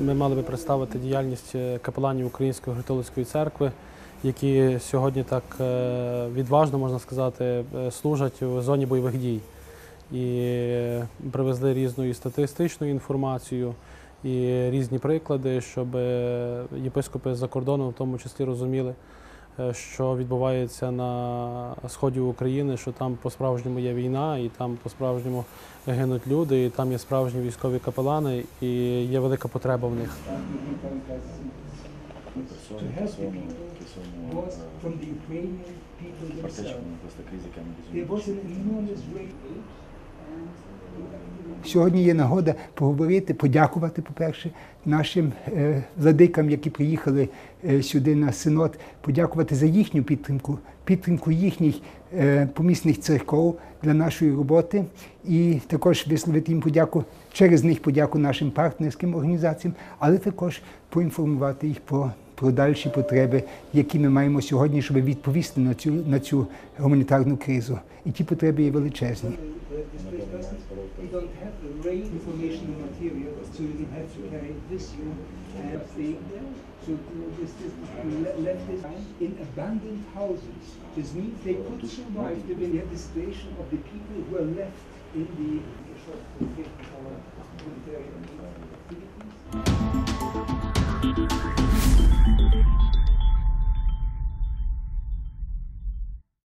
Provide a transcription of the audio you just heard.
Ми мали би представити діяльність е, капеланів Української гритолицької церкви, які сьогодні так е, відважно, можна сказати, е, служать в зоні бойових дій. І привезли різну і статистичну інформацію і різні приклади, щоб єпископи за кордоном в тому числі розуміли що відбувається на сході України, що там по-справжньому є війна, і там по-справжньому гинуть люди, і там є справжні військові капелани, і є велика потреба в них. persone To che Сьогодні є нагода поговорити, подякувати, по-перше, нашим е, владикам, які приїхали е, сюди на синод, подякувати за їхню підтримку, підтримку їхніх е, помісних церков для нашої роботи, і також висловити їм подяку через них подяку нашим партнерським організаціям, але також поінформувати їх про. Про дальші потреби, які ми маємо сьогодні, щоб відповісти на цю на цю гуманітарну кризу, і ті потреби є величезні. Have the material, so you have to carry this you and the so this, this le- left this in abandoned houses. This means they could survive the the situation of the people who are left in the